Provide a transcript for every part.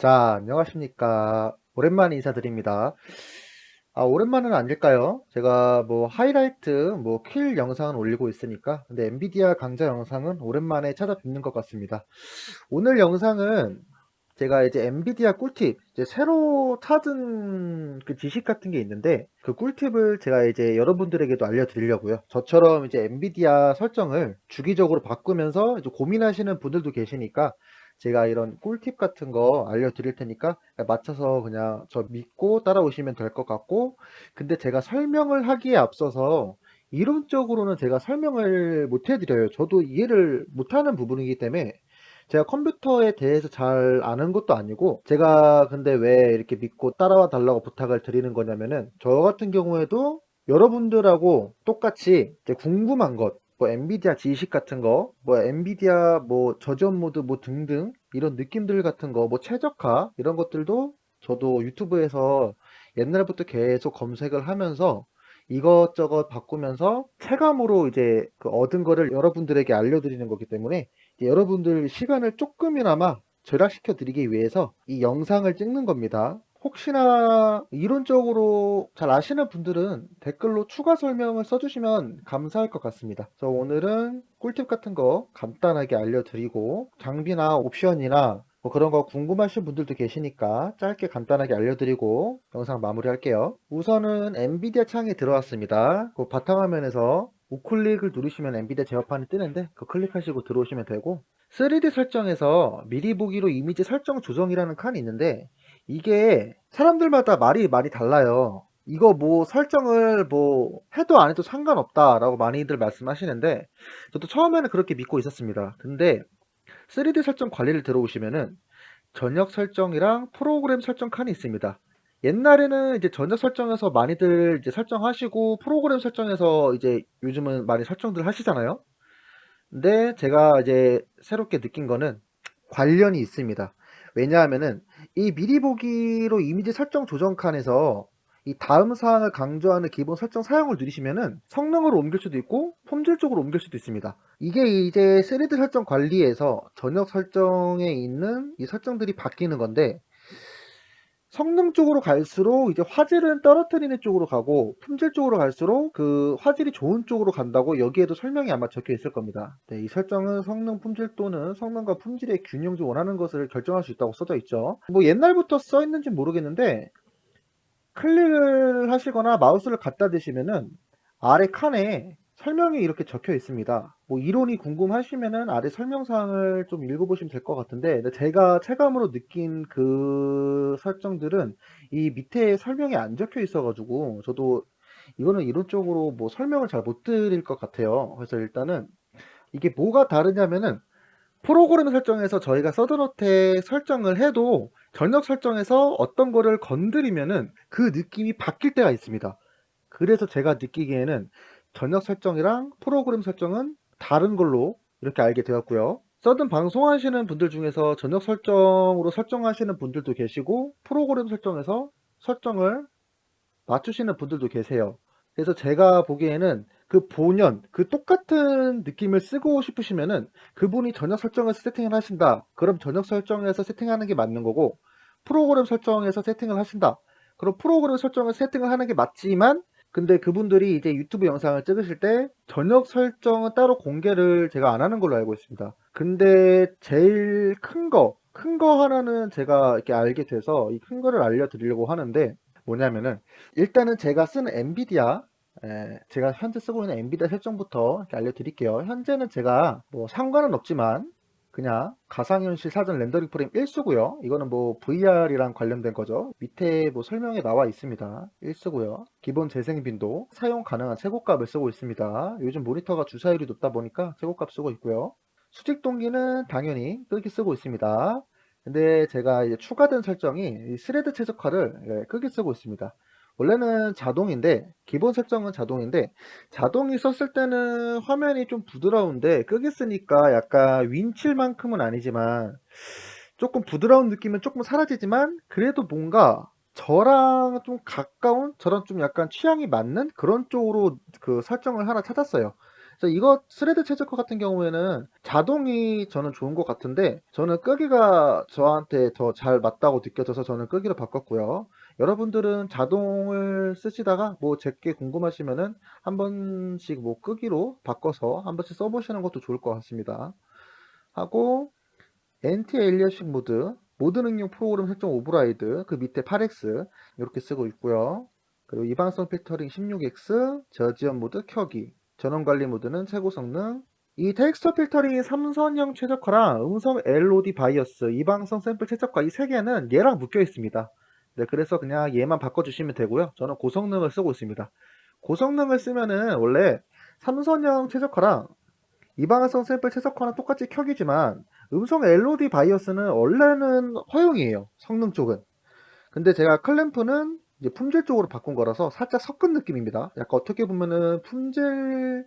자, 안녕하십니까. 오랜만에 인사드립니다. 아, 오랜만은 아닐까요? 제가 뭐 하이라이트, 뭐 킬 영상은 올리고 있으니까. 근데 엔비디아 강좌 영상은 오랜만에 찾아뵙는 것 같습니다. 오늘 영상은 제가 이제 엔비디아 꿀팁, 이제 새로 찾은 그 지식 같은 게 있는데, 그 꿀팁을 제가 이제 여러분들에게도 알려드리려고요. 저처럼 이제 엔비디아 설정을 주기적으로 바꾸면서 이제 고민하시는 분들도 계시니까, 제가 이런 꿀팁 같은 거 알려드릴 테니까 맞춰서 그냥 저 믿고 따라오시면 될 것 같고 근데 제가 설명을 하기에 앞서서 이론적으로는 제가 설명을 못 해드려요. 저도 이해를 못하는 부분이기 때문에 제가 컴퓨터에 대해서 잘 아는 것도 아니고 제가 근데 왜 이렇게 믿고 따라와 달라고 부탁을 드리는 거냐면은 저 같은 경우에도 여러분들하고 똑같이 궁금한 것, 뭐 엔비디아 지식 같은 거, 뭐 엔비디아 뭐 저지원 모드 뭐 등등 이런 느낌들 같은 거, 뭐 최적화 이런 것들도 저도 유튜브에서 옛날부터 계속 검색을 하면서 이것저것 바꾸면서 체감으로 이제 그 얻은 거를 여러분들에게 알려드리는 거기 때문에 여러분들 시간을 조금이나마 절약시켜 드리기 위해서 이 영상을 찍는 겁니다. 혹시나 이론적으로 잘 아시는 분들은 댓글로 추가 설명을 써주시면 감사할 것 같습니다. 저 오늘은 꿀팁 같은 거 간단하게 알려드리고 장비나 옵션이나 뭐 그런 거 궁금하신 분들도 계시니까 짧게 간단하게 알려드리고 영상 마무리할게요. 우선은 엔비디아 창에 들어왔습니다. 그 바탕화면에서 우클릭을 누르시면 엔비디아 제어판이 뜨는데 그 클릭하시고 들어오시면 되고 3D 설정에서 미리 보기로 이미지 설정 조정이라는 칸이 있는데 이게 사람들마다 말이 많이 달라요. 이거 뭐 설정을 뭐 해도 안 해도 상관없다라고 많이들 말씀하시는데 저도 처음에는 그렇게 믿고 있었습니다. 근데 3D 설정 관리를 들어오시면은 전역 설정이랑 프로그램 설정 칸이 있습니다. 옛날에는 이제 전역 설정에서 많이들 이제 설정하시고 프로그램 설정에서 이제 요즘은 많이 설정들 하시잖아요. 근데 제가 이제 새롭게 느낀 거는 관련이 있습니다. 왜냐하면은 이 미리 보기로 이미지 설정 조정 칸에서 이 다음 사항을 강조하는 기본 설정 사용을 누르시면은 성능으로 옮길 수도 있고 품질 쪽으로 옮길 수도 있습니다. 이게 이제 3D 설정 관리에서 전역 설정에 있는 이 설정들이 바뀌는 건데 성능 쪽으로 갈수록 이제 화질은 떨어뜨리는 쪽으로 가고 품질 쪽으로 갈수록 그 화질이 좋은 쪽으로 간다고 여기에도 설명이 아마 적혀 있을 겁니다. 네, 이 설정은 성능 품질 또는 성능과 품질의 균형 중 원하는 것을 결정할 수 있다고 써져 있죠. 뭐 옛날부터 써 있는지 모르겠는데 클릭을 하시거나 마우스를 갖다 대시면은 아래 칸에 설명이 이렇게 적혀 있습니다. 뭐 이론이 궁금하시면은 아래 설명사항을 좀 읽어보시면 될 것 같은데 제가 체감으로 느낀 그 설정들은 이 밑에 설명이 안 적혀 있어가지고 저도 이거는 이론적으로 뭐 설명을 잘 못 드릴 것 같아요. 그래서 일단은 이게 뭐가 다르냐면은 프로그램 설정에서 저희가 서든어택 설정을 해도 전역 설정에서 어떤 거를 건드리면은 그 느낌이 바뀔 때가 있습니다. 그래서 제가 느끼기에는 전역 설정이랑 프로그램 설정은 다른 걸로 이렇게 알게 되었고요. 서든 방송하시는 분들 중에서 전역 설정으로 설정하시는 분들도 계시고 프로그램 설정에서 설정을 맞추시는 분들도 계세요. 그래서 제가 보기에는 그 본연, 그 똑같은 느낌을 쓰고 싶으시면은 그분이 전역 설정에서 세팅을 하신다. 그럼 전역 설정에서 세팅하는 게 맞는 거고 프로그램 설정에서 세팅을 하신다. 그럼 프로그램 설정을 세팅을 하는 게 맞지만 근데 그분들이 이제 유튜브 영상을 찍으실 때 저녁 설정은 따로 공개를 제가 안 하는 걸로 알고 있습니다. 근데 제일 큰 거, 큰 거 하나는 제가 이렇게 알게 돼서 이 큰 거를 알려드리려고 하는데 뭐냐면은 일단은 제가 쓰는 엔비디아 에, 제가 현재 쓰고 있는 엔비디아 설정부터 알려드릴게요. 현재는 제가 뭐 상관은 없지만 그냥 가상현실 사전 렌더링 프레임 1수고요. 이거는 뭐 VR이랑 관련된 거죠. 밑에 뭐 설명에 나와 있습니다. 1수고요. 기본 재생 빈도, 사용 가능한 최고값을 쓰고 있습니다. 요즘 모니터가 주사율이 높다 보니까 최고값 쓰고 있고요. 수직 동기는 당연히 끄기 쓰고 있습니다. 근데 제가 이제 추가된 설정이 스레드 최적화를 끄기 쓰고 있습니다. 원래는 자동인데 기본 설정은 자동인데 자동이 썼을 때는 화면이 좀 부드러운데 끄기 쓰니까 약간 윈칠만큼은 아니지만 조금 부드러운 느낌은 조금 사라지지만 그래도 뭔가 저랑 좀 가까운 저랑 좀 약간 취향이 맞는 그런 쪽으로 그 설정을 하나 찾았어요. 그래서 이거 스레드 최저가 같은 경우에는 자동이 저는 좋은 것 같은데 저는 끄기가 저한테 더 잘 맞다고 느껴져서 저는 끄기로 바꿨고요. 여러분들은 자동을 쓰시다가 뭐 제게 궁금하시면은 한 번씩 뭐 끄기로 바꿔서 한 번씩 써보시는 것도 좋을 것 같습니다. 하고 엔티 에일리어식 모드 모든 응용 프로그램 설정 오브라이드 그 밑에 8X 이렇게 쓰고 있고요. 그리고 이방성 필터링 16X 저지연 모드 켜기 전원 관리 모드는 최고 성능 이 텍스처 필터링 삼선형 최적화랑 음성 LOD 바이어스 이방성 샘플 최적화 이 세 개는 얘랑 묶여 있습니다. 네, 그래서 그냥 얘만 바꿔주시면 되고요. 저는 고성능을 쓰고 있습니다. 고성능을 쓰면은 원래 삼선형 최적화랑 이방성 샘플 최적화는 똑같이 켜기지만 음성 LOD 바이어스는 원래는 허용이에요. 성능 쪽은. 근데 제가 클램프는 이제 품질 쪽으로 바꾼 거라서 살짝 섞은 느낌입니다. 약간 어떻게 보면은 품질,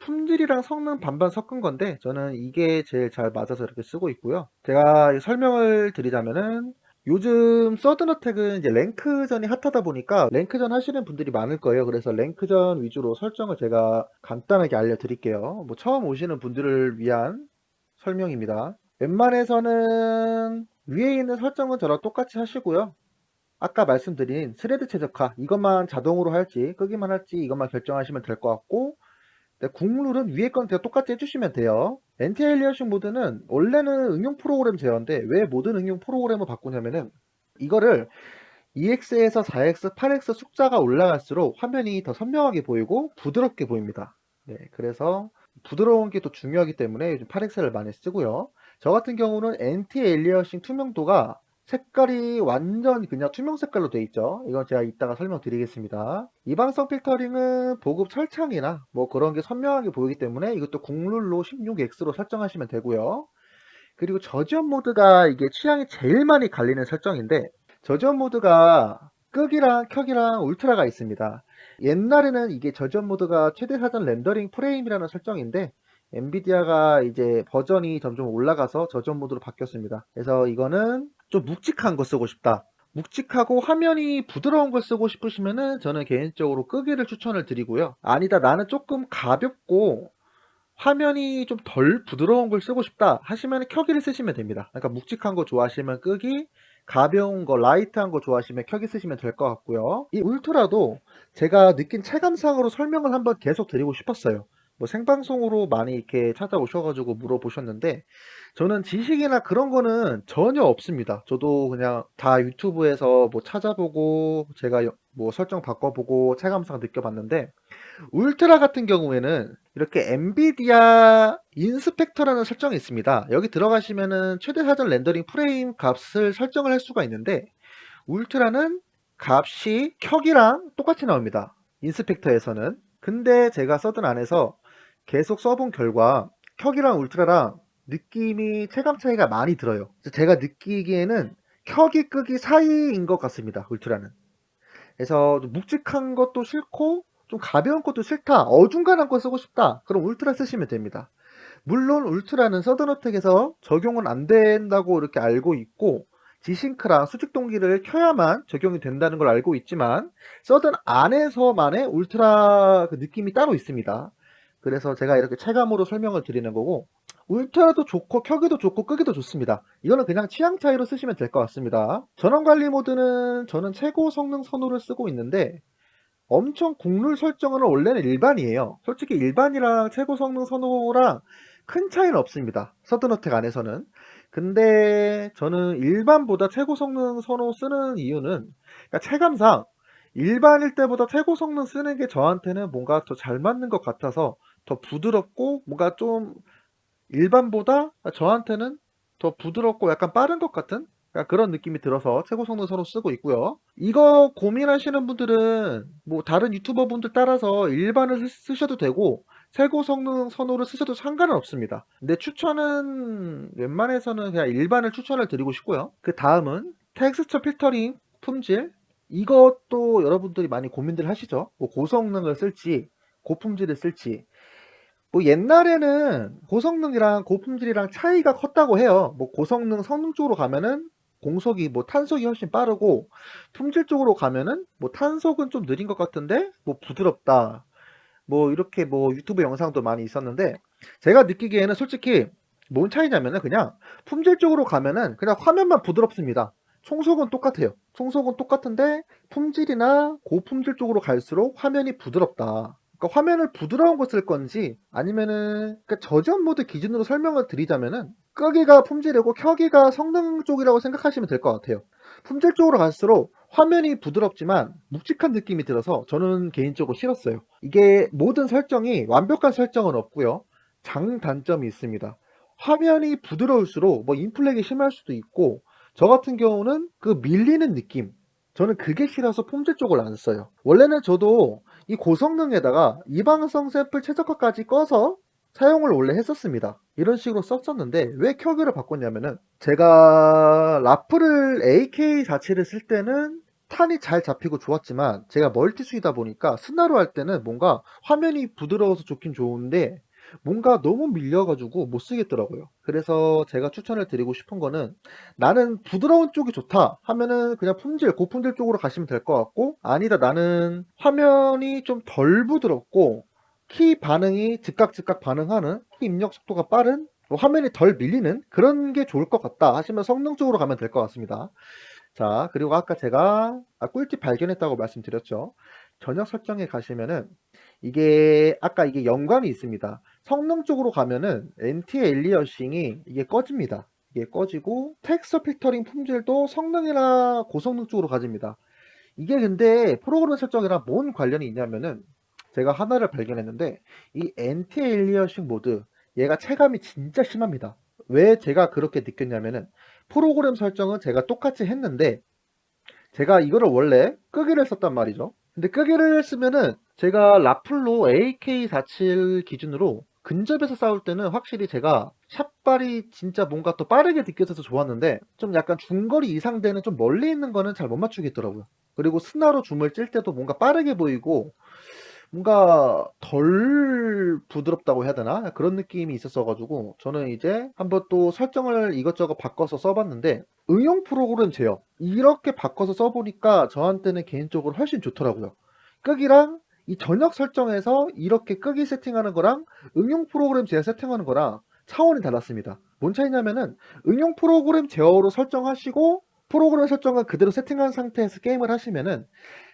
품질이랑 성능 반반 섞은 건데 저는 이게 제일 잘 맞아서 이렇게 쓰고 있고요. 제가 설명을 드리자면은 요즘 서든어택은 이제 랭크전이 핫하다 보니까 랭크전 하시는 분들이 많을 거예요. 그래서 랭크전 위주로 설정을 제가 간단하게 알려드릴게요. 뭐 처음 오시는 분들을 위한 설명입니다. 웬만해서는 위에 있는 설정은 저랑 똑같이 하시고요. 아까 말씀드린 스레드 최적화 이것만 자동으로 할지 끄기만 할지 이것만 결정하시면 될 것 같고 네, 국룰은 위에 건 그냥 똑같이 해주시면 돼요. 엔티에일리어싱 모드는 원래는 응용 프로그램 제어인데 왜 모든 응용 프로그램을 바꾸냐면은 이거를 EX에서 4X, 8X 숫자가 올라갈수록 화면이 더 선명하게 보이고 부드럽게 보입니다. 네, 그래서 부드러운 게 더 중요하기 때문에 요즘 8X를 많이 쓰고요. 저 같은 경우는 엔티 에일리어싱 투명도가 색깔이 완전 그냥 투명 색깔로 되어 있죠. 이건 제가 이따가 설명드리겠습니다. 이방성 필터링은 보급 철창이나 뭐 그런 게 선명하게 보이기 때문에 이것도 국룰로 16X로 설정하시면 되고요. 그리고 저지연 모드가 이게 취향이 제일 많이 갈리는 설정인데 저지연 모드가 끄기랑 켜기랑 울트라가 있습니다. 옛날에는 이게 저지연 모드가 최대 사전 렌더링 프레임이라는 설정인데 엔비디아가 이제 버전이 점점 올라가서 저전 모드로 바뀌었습니다. 그래서 이거는 좀 묵직한 거 쓰고 싶다. 묵직하고 화면이 부드러운 걸 쓰고 싶으시면은 저는 개인적으로 끄기를 추천을 드리고요. 아니다, 나는 조금 가볍고 화면이 좀 덜 부드러운 걸 쓰고 싶다 하시면 켜기를 쓰시면 됩니다. 그러니까 묵직한 거 좋아하시면 끄기, 가벼운 거, 라이트한 거 좋아하시면 켜기 쓰시면 될 것 같고요. 이 울트라도 제가 느낀 체감상으로 설명을 한번 계속 드리고 싶었어요. 뭐 생방송으로 많이 이렇게 찾아오셔가지고 물어보셨는데 저는 지식이나 그런 거는 전혀 없습니다. 저도 그냥 다 유튜브에서 뭐 찾아보고 제가 여- 뭐 설정 바꿔보고 체감상 느껴봤는데 울트라 같은 경우에는 이렇게 엔비디아 인스펙터라는 설정이 있습니다. 여기 들어가시면은 최대 사전 렌더링 프레임 값을 설정을 할 수가 있는데 울트라는 값이 켜기랑 똑같이 나옵니다. 인스펙터에서는. 근데 제가 써둔 안에서 계속 써본 결과 켜기랑 울트라랑 느낌이 체감 차이가 많이 들어요. 제가 느끼기에는 켜기 끄기 사이인 것 같습니다. 울트라는. 그래서 좀 묵직한 것도 싫고 좀 가벼운 것도 싫다. 어중간한 거 쓰고 싶다. 그럼 울트라 쓰시면 됩니다. 물론 울트라는 서든어택에서 적용은 안 된다고 이렇게 알고 있고 지싱크랑 수직 동기를 켜야만 적용이 된다는 걸 알고 있지만 서든 안에서만의 울트라 그 느낌이 따로 있습니다. 그래서 제가 이렇게 체감으로 설명을 드리는 거고 울트라도 좋고 켜기도 좋고 끄기도 좋습니다. 이거는 그냥 취향 차이로 쓰시면 될 것 같습니다. 전원 관리 모드는 저는 최고 성능 선호를 쓰고 있는데 엄청 국룰 설정은 원래는 일반이에요. 솔직히 일반이랑 최고 성능 선호랑 큰 차이는 없습니다. 서든어택 안에서는. 근데 저는 일반보다 최고 성능 선호 쓰는 이유는 그러니까 체감상 일반일 때보다 최고 성능 쓰는 게 저한테는 뭔가 더 잘 맞는 것 같아서 더 부드럽고 뭔가 좀 일반보다 저한테는 더 부드럽고 약간 빠른 것 같은 그런 느낌이 들어서 최고 성능 선호 쓰고 있고요. 이거 고민하시는 분들은 뭐 다른 유튜버 분들 따라서 일반을 쓰- 쓰셔도 되고 최고 성능 선호를 쓰셔도 상관은 없습니다. 근데 추천은 웬만해서는 그냥 일반을 추천을 드리고 싶고요. 그 다음은 텍스처 필터링 품질 이것도 여러분들이 많이 고민들 하시죠. 뭐 고성능을 쓸지 고품질을 쓸지 뭐 옛날에는 고성능이랑 고품질이랑 차이가 컸다고 해요. 뭐 고성능 성능 쪽으로 가면은 공속이 뭐 탄속이 훨씬 빠르고 품질 쪽으로 가면은 뭐 탄속은 좀 느린 것 같은데 뭐 부드럽다. 뭐 이렇게 뭐 유튜브 영상도 많이 있었는데 제가 느끼기에는 솔직히 뭔 차이냐면은 그냥 품질적으로 가면은 그냥 화면만 부드럽습니다. 총속은 똑같아요. 총속은 똑같은데 품질이나 고품질 쪽으로 갈수록 화면이 부드럽다. 그러니까 화면을 부드러운 거 쓸 건지 아니면은 그러니까 저지연 모드 기준으로 설명을 드리자면은 끄기가 품질이고 켜기가 성능 쪽이라고 생각하시면 될 것 같아요. 품질 쪽으로 갈수록 화면이 부드럽지만 묵직한 느낌이 들어서 저는 개인적으로 싫었어요. 이게 모든 설정이 완벽한 설정은 없고요. 장단점이 있습니다. 화면이 부드러울수록 뭐 인플렉이 심할 수도 있고 저 같은 경우는 그 밀리는 느낌 저는 그게 싫어서 품질 쪽을 안 써요. 원래는 저도 이 고성능에다가 이방성 샘플 최적화까지 꺼서 사용을 원래 했었습니다. 이런 식으로 썼었는데 왜 켜기를 바꿨냐면은 제가 라프를 AK 자체를 쓸 때는 탄이 잘 잡히고 좋았지만 제가 멀티 수이다 보니까 스나로 할 때는 뭔가 화면이 부드러워서 좋긴 좋은데 뭔가 너무 밀려가지고 못 쓰겠더라고요. 그래서 제가 추천을 드리고 싶은 거는 나는 부드러운 쪽이 좋다 하면은 그냥 품질, 고품질 쪽으로 가시면 될 것 같고 아니다 나는 화면이 좀 덜 부드럽고 키 반응이 즉각 즉각 반응하는 키 입력 속도가 빠른 뭐 화면이 덜 밀리는 그런 게 좋을 것 같다 하시면 성능 쪽으로 가면 될 것 같습니다. 자 그리고 아까 제가 아, 꿀팁 발견했다고 말씀드렸죠. 저녁 설정에 가시면은 이게 아까 이게 연관이 있습니다. 성능 쪽으로 가면은 NT 엘리어싱이 이게 꺼집니다. 이게 꺼지고 텍스처 필터링 품질도 성능이나 고성능 쪽으로 가집니다. 이게 근데 프로그램 설정이랑 뭔 관련이 있냐면은 제가 하나를 발견했는데 이 NT 엘리어싱 모드 얘가 체감이 진짜 심합니다. 왜 제가 그렇게 느꼈냐면은 프로그램 설정은 제가 똑같이 했는데 제가 이거를 원래 끄기를 썼단 말이죠. 근데 끄기를 쓰면은 제가 라플로 AK47 기준으로 근접에서 싸울 때는 확실히 제가 샷발이 진짜 뭔가 또 빠르게 느껴져서 좋았는데 좀 약간 중거리 이상 되는 좀 멀리 있는 거는 잘 못 맞추겠더라고요. 그리고 스나로 줌을 찔 때도 뭔가 빠르게 보이고 뭔가 덜 부드럽다고 해야 되나? 그런 느낌이 있었어 가지고 저는 이제 한번 또 설정을 이것저것 바꿔서 써봤는데 응용 프로그램 제어 이렇게 바꿔서 써보니까 저한테는 개인적으로 훨씬 좋더라고요. 끄기랑 이 전역 설정에서 이렇게 끄기 세팅하는 거랑 응용 프로그램 제어 세팅하는 거랑 차원이 달랐습니다. 뭔 차이냐면은 응용 프로그램 제어로 설정하시고 프로그램 설정을 그대로 세팅한 상태에서 게임을 하시면은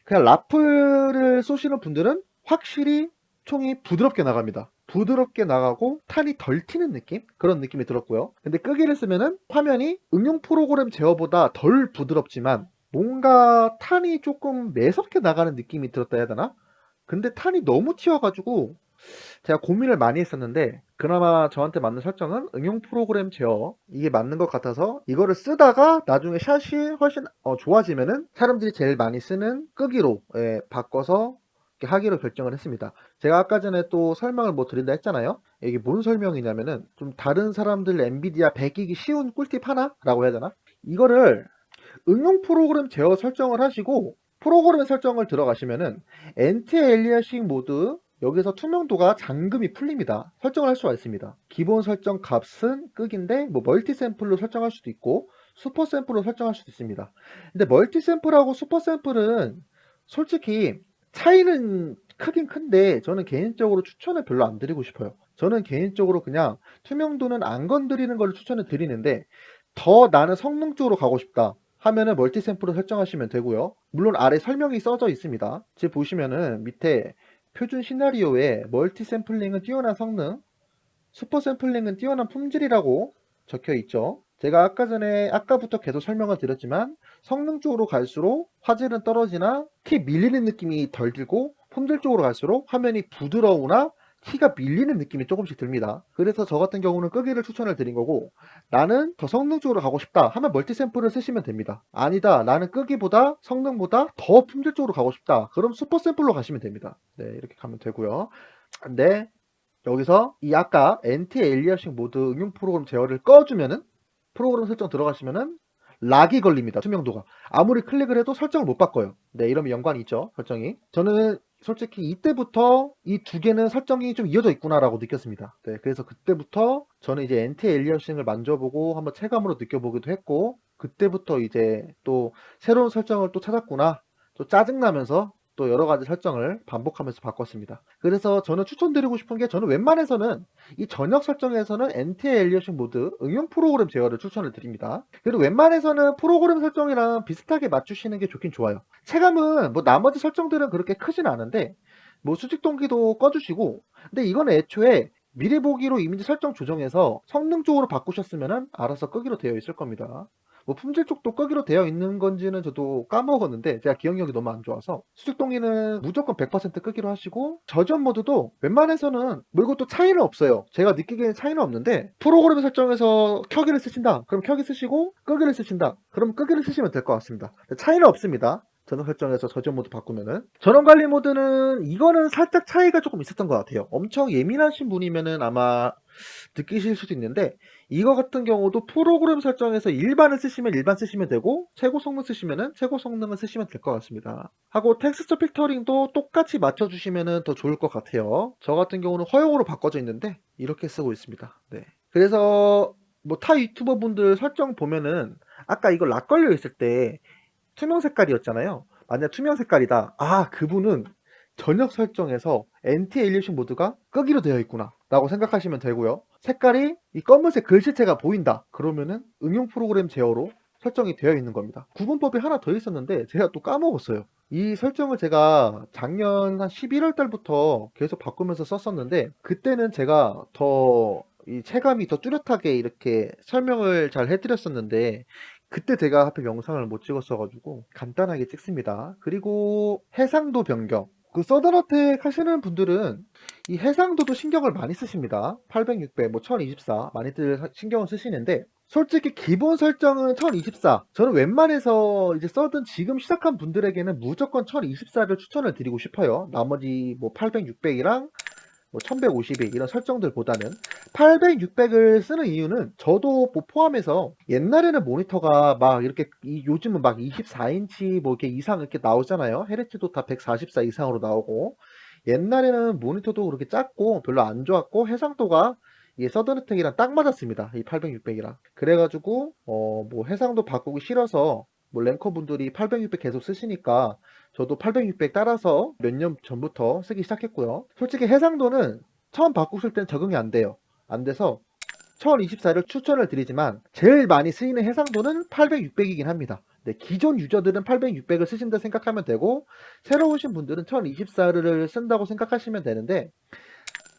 그냥 라플을 쏘시는 분들은 확실히 총이 부드럽게 나갑니다. 부드럽게 나가고 탄이 덜 튀는 느낌? 그런 느낌이 들었고요. 근데 끄기를 쓰면은 화면이 응용 프로그램 제어보다 덜 부드럽지만 뭔가 탄이 조금 매섭게 나가는 느낌이 들었다 해야 되나? 근데 탄이 너무 튀어가지고 제가 고민을 많이 했었는데 그나마 저한테 맞는 설정은 응용 프로그램 제어 이게 맞는 것 같아서 이거를 쓰다가 나중에 샷이 훨씬 어, 좋아지면은 사람들이 제일 많이 쓰는 끄기로 예, 바꿔서 하기로 결정을 했습니다. 제가 아까 전에 또 설명을 뭐 드린다 했잖아요. 이게 뭔 설명이냐면은 좀 다른 사람들 엔비디아 배기기 쉬운 꿀팁 하나라고 해야 되나? 이거를 응용 프로그램 제어 설정을 하시고 프로그램 설정을 들어가시면은 엔티 엘리아싱 모드 여기서 투명도가 잠금이 풀립니다. 설정을 할 수가 있습니다. 기본 설정 값은 끄기인데 뭐 멀티 샘플로 설정할 수도 있고 슈퍼 샘플로 설정할 수도 있습니다. 근데 멀티 샘플하고 슈퍼 샘플은 솔직히 차이는 크긴 큰데 저는 개인적으로 추천을 별로 안 드리고 싶어요. 저는 개인적으로 그냥 투명도는 안 건드리는 걸 추천을 드리는데 더 나는 성능 쪽으로 가고 싶다. 하면은 멀티 샘플을 설정하시면 되고요. 물론 아래 설명이 써져 있습니다. 지금 보시면은 밑에 표준 시나리오에 멀티 샘플링은 뛰어난 성능, 슈퍼 샘플링은 뛰어난 품질이라고 적혀 있죠. 제가 아까 전에 아까부터 계속 설명을 드렸지만 성능 쪽으로 갈수록 화질은 떨어지나 키 밀리는 느낌이 덜 들고 품질 쪽으로 갈수록 화면이 부드러우나 키가 밀리는 느낌이 조금씩 듭니다. 그래서 저 같은 경우는 끄기를 추천을 드린 거고 나는 더 성능 쪽으로 가고 싶다 하면 멀티 샘플을 쓰시면 됩니다. 아니다 나는 끄기보다 성능보다 더 품질 쪽으로 가고 싶다 그럼 슈퍼 샘플로 가시면 됩니다. 네 이렇게 가면 되고요. 근데 여기서 이 아까 NT 엘리아싱 모드 응용 프로그램 제어를 꺼주면은 프로그램 설정 들어가시면은 락이 걸립니다. 투명도가. 아무리 클릭을 해도 설정을 못 바꿔요. 네, 이러면 연관이 있죠. 설정이. 저는 솔직히 이때부터 이 두 개는 설정이 좀 이어져 있구나라고 느꼈습니다. 네, 그래서 그때부터 저는 이제 엔티 엘리어싱을 만져보고 한번 체감으로 느껴보기도 했고 그때부터 이제 또 새로운 설정을 또 찾았구나. 또 짜증나면서 또 여러 가지 설정을 반복하면서 바꿨습니다. 그래서 저는 추천드리고 싶은 게 저는 웬만해서는 이 전역 설정에서는 엔티 엘리어싱 모드 응용 프로그램 제어를 추천을 드립니다. 그리고 웬만해서는 프로그램 설정이랑 비슷하게 맞추시는 게 좋긴 좋아요. 체감은 뭐 나머지 설정들은 그렇게 크진 않은데 뭐 수직 동기도 꺼주시고 근데 이건 애초에 미리 보기로 이미지 설정 조정해서 성능 쪽으로 바꾸셨으면 알아서 끄기로 되어 있을 겁니다. 뭐 품질 쪽도 끄기로 되어 있는 건지는 저도 까먹었는데 제가 기억력이 너무 안 좋아서 수직 동기는 무조건 100% 끄기로 하시고 저전 모드도 웬만해서는 뭐 이것도 차이는 없어요. 제가 느끼기에는 차이는 없는데 프로그램 설정에서 켜기를 쓰신다. 그럼 켜기 쓰시고 끄기를 쓰신다. 그럼 끄기를 쓰시면 될 것 같습니다. 차이는 없습니다. 전원 설정에서 저전 모드 바꾸면은 전원 관리 모드는 이거는 살짝 차이가 조금 있었던 것 같아요. 엄청 예민하신 분이면은 아마 느끼실 수도 있는데 이거 같은 경우도 프로그램 설정에서 일반을 쓰시면 일반 쓰시면 되고 최고 성능 쓰시면은 최고 성능을 쓰시면 될 것 같습니다. 하고 텍스처 필터링도 똑같이 맞춰주시면은 더 좋을 것 같아요. 저 같은 경우는 허용으로 바꿔져 있는데 이렇게 쓰고 있습니다. 네. 그래서 뭐 타 유튜버 분들 설정 보면은 아까 이거 락 걸려 있을 때 투명 색깔이었잖아요. 만약 투명 색깔이다. 아, 그분은 전역 설정에서 엔티 엘리션 모드가 끄기로 되어 있구나. 라고 생각하시면 되고요. 색깔이 이 검은색 글씨체가 보인다. 그러면은 응용 프로그램 제어로 설정이 되어 있는 겁니다. 구분법이 하나 더 있었는데 제가 또 까먹었어요. 이 설정을 제가 작년 한 11월 달부터 계속 바꾸면서 썼었는데 그때는 제가 더 이 체감이 더 뚜렷하게 이렇게 설명을 잘 해드렸었는데 그때 제가 하필 영상을 못 찍었어가지고 간단하게 찍습니다. 그리고 해상도 변경. 그 서든어택 하시는 분들은 이 해상도도 신경을 많이 쓰십니다. 800, 600, 뭐 1024 많이들 하- 신경을 쓰시는데 솔직히 기본 설정은 1024. 저는 웬만해서 이제 써든 지금 시작한 분들에게는 무조건 1024를 추천을 드리고 싶어요. 나머지 뭐 800, 600이랑 뭐 1152 이런 설정들보다는 800, 600을 쓰는 이유는 저도 뭐 포함해서 옛날에는 모니터가 막 이렇게 이- 요즘은 막 24인치 뭐 이렇게 이상 이렇게 나오잖아요. 헤르츠도 다 144 이상으로 나오고 옛날에는 모니터도 그렇게 작고 별로 안 좋았고 해상도가 이게 서든어택이랑 딱 맞았습니다. 이 800, 600이랑. 그래가지고 어 뭐 해상도 바꾸기 싫어서 뭐 랭커 분들이 800, 600 계속 쓰시니까 저도 800, 600 따라서 몇 년 전부터 쓰기 시작했고요. 솔직히 해상도는 처음 바꾸실 땐 적응이 안 돼요. 안 돼서 1024를 추천을 드리지만 제일 많이 쓰이는 해상도는 800, 600이긴 합니다. 네, 기존 유저들은 800, 600을 쓰신다 생각하면 되고 새로 오신 분들은 1024를 쓴다고 생각하시면 되는데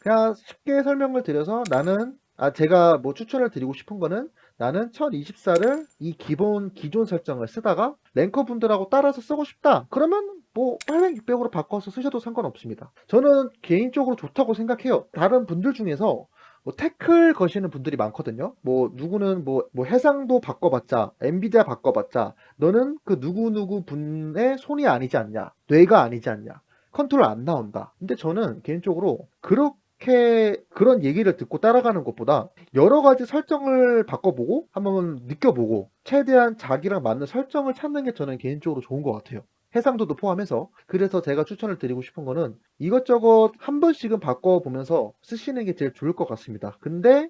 그냥 쉽게 설명을 드려서 나는 아 제가 뭐 추천을 드리고 싶은 거는 나는 1024를 이 기본 기존 설정을 쓰다가 랭커 분들하고 따라서 쓰고 싶다. 그러면 뭐 800, 600으로 바꿔서 쓰셔도 상관없습니다. 저는 개인적으로 좋다고 생각해요. 다른 분들 중에서 뭐 태클 거시는 분들이 많거든요. 뭐 누구는 뭐, 뭐 해상도 바꿔봤자, 엔비디아 바꿔봤자, 너는 그 누구누구 분의 손이 아니지 않냐, 뇌가 아니지 않냐, 컨트롤 안 나온다. 근데 저는 개인적으로 그렇게 그런 얘기를 듣고 따라가는 것보다 여러 가지 설정을 바꿔보고 한번 느껴보고 최대한 자기랑 맞는 설정을 찾는 게 저는 개인적으로 좋은 것 같아요. 해상도도 포함해서 그래서 제가 추천을 드리고 싶은 거는 이것저것 한 번씩은 바꿔보면서 쓰시는 게 제일 좋을 것 같습니다. 근데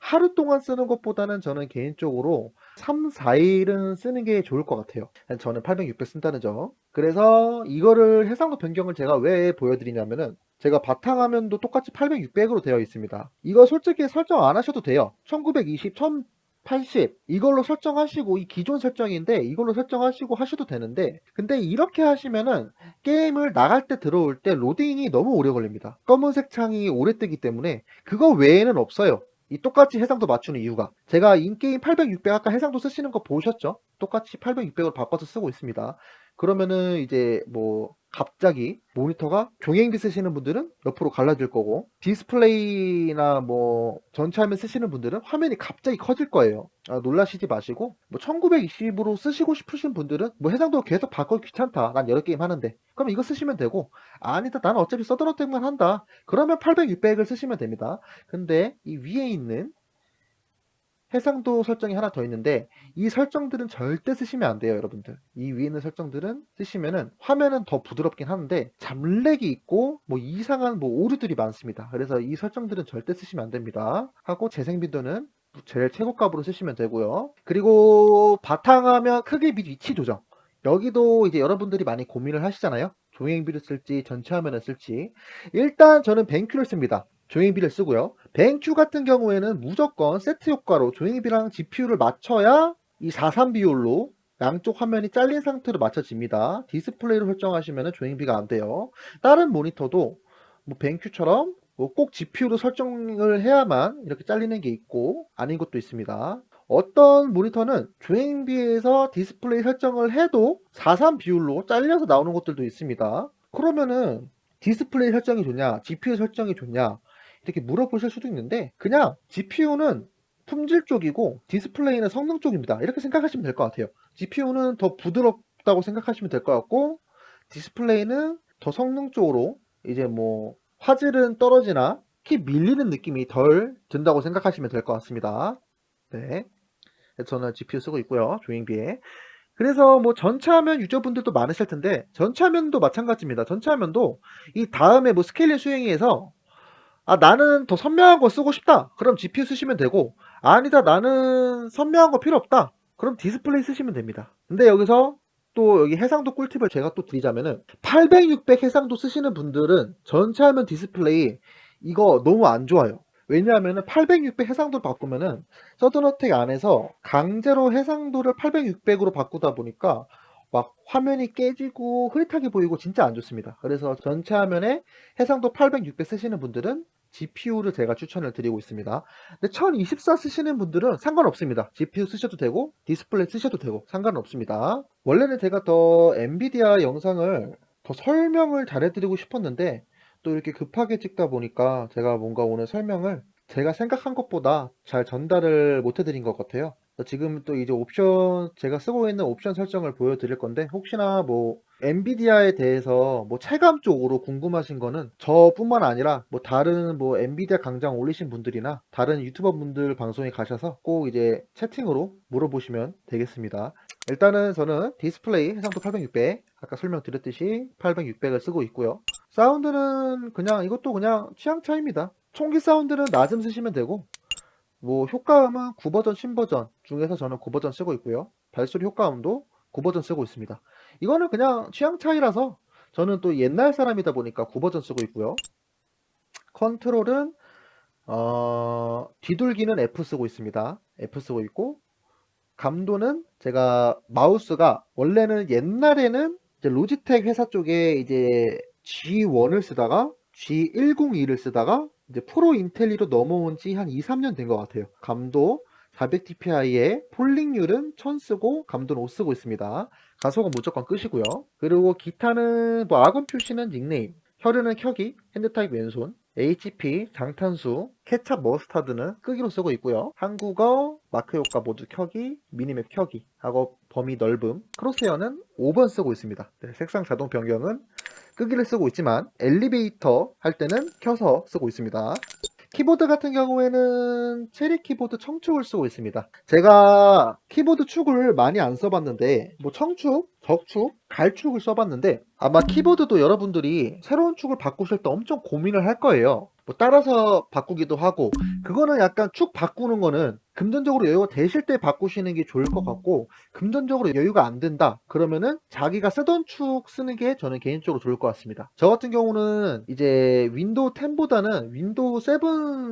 하루 동안 쓰는 것보다는 저는 개인적으로 3, 4일은 쓰는 게 좋을 것 같아요. 저는 800, 600 쓴다는 점. 그래서 이거를 해상도 변경을 제가 왜 보여드리냐면은 제가 바탕화면도 똑같이 800, 600으로 되어 있습니다. 이거 솔직히 설정 안 하셔도 돼요. 1920, 1080 이걸로 설정하시고 이 기존 설정인데 이걸로 설정하시고 하셔도 되는데 근데 이렇게 하시면은 게임을 나갈 때 들어올 때 로딩이 너무 오래 걸립니다. 검은색 창이 오래 뜨기 때문에 그거 외에는 없어요. 이 똑같이 해상도 맞추는 이유가 제가 인게임 800, 600 아까 해상도 쓰시는 거 보셨죠? 똑같이 800, 600으로 바꿔서 쓰고 있습니다. 그러면은 이제 뭐 갑자기 모니터가 종이행비 쓰시는 분들은 옆으로 갈라질 거고 디스플레이나 뭐 전체 화면 쓰시는 분들은 화면이 갑자기 커질 거예요. 아, 놀라시지 마시고 뭐 1920으로 쓰시고 싶으신 분들은 뭐 해상도 계속 바꾸기 귀찮다. 난 여러 게임 하는데. 그럼 이거 쓰시면 되고 아니다. 나는 어차피 서든어택만 한다. 그러면 800, 600을 쓰시면 됩니다. 근데 이 위에 있는 해상도 설정이 하나 더 있는데 이 설정들은 절대 쓰시면 안 돼요 여러분들. 이 위에 있는 설정들은 쓰시면은 화면은 더 부드럽긴 하는데 잠렉이 있고 뭐 이상한 뭐 오류들이 많습니다. 그래서 이 설정들은 절대 쓰시면 안 됩니다. 하고 재생 빈도는 제일 최고값으로 쓰시면 되고요. 그리고 바탕화면 크기 및 위치 조정. 여기도 이제 여러분들이 많이 고민을 하시잖아요. 종횡비를 쓸지 전체 화면을 쓸지. 일단 저는 뱅큐를 씁니다. 종횡비를 쓰고요. 뱅큐 같은 경우에는 무조건 세트 효과로 종횡비랑 GPU를 맞춰야 이 4-3 비율로 양쪽 화면이 잘린 상태로 맞춰집니다. 디스플레이로 설정하시면 종횡비가 안 돼요. 다른 모니터도 뭐 뱅큐처럼 뭐 꼭 GPU로 설정을 해야만 이렇게 잘리는 게 있고 아닌 것도 있습니다. 어떤 모니터는 조행비에서 디스플레이 설정을 해도 4-3 비율로 잘려서 나오는 것들도 있습니다. 그러면은 디스플레이 설정이 좋냐, GPU 설정이 좋냐 이렇게 물어보실 수도 있는데 그냥 GPU는 품질 쪽이고 디스플레이는 성능 쪽입니다. 이렇게 생각하시면 될 것 같아요. GPU는 더 부드럽다고 생각하시면 될 것 같고 디스플레이는 더 성능 쪽으로 이제 뭐 화질은 떨어지나 키 밀리는 느낌이 덜 든다고 생각하시면 될 것 같습니다. 네. 저는 GPU 쓰고 있고요. 조잉비에. 그래서 뭐 전체 화면 유저분들도 많으실 텐데 전체 화면도 마찬가지입니다. 전체 화면도 이 다음에 뭐 스케일링 수행해서 아 나는 더 선명한 거 쓰고 싶다. 그럼 GPU 쓰시면 되고 아니다 나는 선명한 거 필요 없다. 그럼 디스플레이 쓰시면 됩니다. 근데 여기서 또 여기 해상도 꿀팁을 제가 또 드리자면은 800, 600 해상도 쓰시는 분들은 전체 화면 디스플레이 이거 너무 안 좋아요. 왜냐하면은 800, 600 해상도를 바꾸면은 서든어택 안에서 강제로 해상도를 800, 600으로 바꾸다 보니까 막 화면이 깨지고 흐릿하게 보이고 진짜 안 좋습니다. 그래서 전체 화면에 해상도 800, 600 쓰시는 분들은 GPU를 제가 추천을 드리고 있습니다. 근데 1024 쓰시는 분들은 상관없습니다. GPU 쓰셔도 되고 디스플레이 쓰셔도 되고 상관없습니다. 원래는 제가 더 엔비디아 영상을 더 설명을 잘해드리고 싶었는데 또 이렇게 급하게 찍다 보니까 제가 뭔가 오늘 설명을 제가 생각한 것보다 잘 전달을 못 해드린 것 같아요. 지금 또 이제 옵션, 제가 쓰고 있는 옵션 설정을 보여드릴 건데, 혹시나 뭐, 엔비디아에 대해서 뭐 체감 쪽으로 궁금하신 거는 저뿐만 아니라 뭐 다른 뭐 엔비디아 강장 올리신 분들이나 다른 유튜버 분들 방송에 가셔서 꼭 이제 채팅으로 물어보시면 되겠습니다. 일단은 저는 디스플레이 해상도 800, 600 아까 설명드렸듯이 800, 600을 쓰고 있고요. 사운드는 그냥 이것도 그냥 취향 차이입니다. 총기 사운드는 낮음 쓰시면 되고 뭐 효과음은 9버전, 10버전 중에서 저는 9버전 쓰고 있고요. 발소리 효과음도 9버전 쓰고 있습니다. 이거는 그냥 취향 차이라서 저는 또 옛날 사람이다 보니까 9버전 쓰고 있고요. 컨트롤은 어, 뒤돌기는 F 쓰고 있습니다. F 쓰고 있고 감도는 제가 마우스가 원래는 옛날에는 로지텍 회사 쪽에 이제 G1을 쓰다가 G102를 쓰다가 이제 프로 인텔리로 넘어온 지 한 2, 3년 된 것 같아요. 감도 400dpi에 폴링률은 1000 쓰고 감도는 5 쓰고 있습니다. 가속은 무조건 끄시고요. 그리고 기타는 뭐 악원 표시는 닉네임, 혈흔은 켜기, 핸드타입 왼손, HP, 장탄수, 케찹 머스타드는 끄기로 쓰고 있고요. 한국어, 마크 효과 모두 켜기, 미니맵 켜기 하고 범위 넓음, 크로스헤어는 5번 쓰고 있습니다. 네, 색상 자동 변경은 끄기를 쓰고 있지만 엘리베이터 할 때는 켜서 쓰고 있습니다. 키보드 같은 경우에는 체리 키보드 청축을 쓰고 있습니다. 제가 키보드 축을 많이 안 써봤는데 뭐 청축, 적축, 갈축을 써봤는데 아마 키보드도 여러분들이 새로운 축을 바꾸실 때 엄청 고민을 할 거예요. 뭐 따라서 바꾸기도 하고 그거는 약간 축 바꾸는 거는 금전적으로 여유가 되실 때 바꾸시는 게 좋을 것 같고 금전적으로 여유가 안 된다. 그러면은 자기가 쓰던 축 쓰는 게 저는 개인적으로 좋을 것 같습니다. 저 같은 경우는 이제 윈도우 10보다는 윈도우 7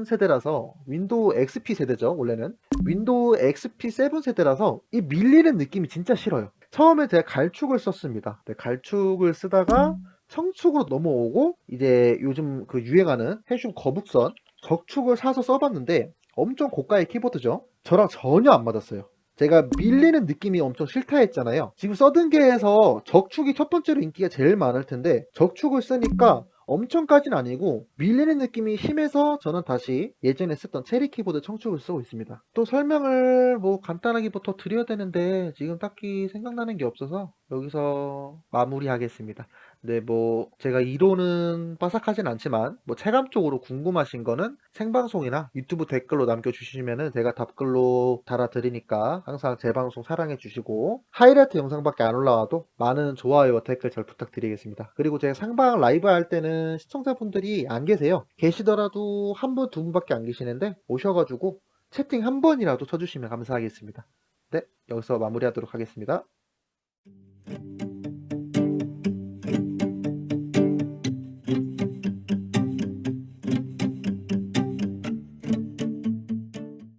세대라서 윈도우 XP 세대죠 원래는. 윈도우 XP 7 세대라서 이 밀리는 느낌이 진짜 싫어요. 처음에 제가 갈축을 썼습니다. 네, 갈축을 쓰다가 청축으로 넘어오고 이제 요즘 그 유행하는 해슘 거북선 적축을 사서 써봤는데 엄청 고가의 키보드죠. 저랑 전혀 안 맞았어요. 제가 밀리는 느낌이 엄청 싫다 했잖아요. 지금 서든계에서 적축이 첫 번째로 인기가 제일 많을 텐데 적축을 쓰니까 엄청까지는 아니고 밀리는 느낌이 심해서 저는 다시 예전에 쓰던 체리 키보드 청축을 쓰고 있습니다. 또 설명을 뭐 간단하게부터 드려야 되는데 지금 딱히 생각나는 게 없어서 여기서 마무리하겠습니다. 네, 뭐 제가 이론은 빠삭하진 않지만 뭐 체감적으로 궁금하신 거는 생방송이나 유튜브 댓글로 남겨주시면은 제가 답글로 달아드리니까 항상 제 방송 사랑해 주시고 하이라이트 영상밖에 안 올라와도 많은 좋아요와 댓글 잘 부탁드리겠습니다. 그리고 제가 상방 라이브 할 때는 시청자분들이 안 계세요. 계시더라도 한 분, 두 분밖에 안 계시는데 오셔가지고 채팅 한 번이라도 쳐주시면 감사하겠습니다. 네, 여기서 마무리하도록 하겠습니다.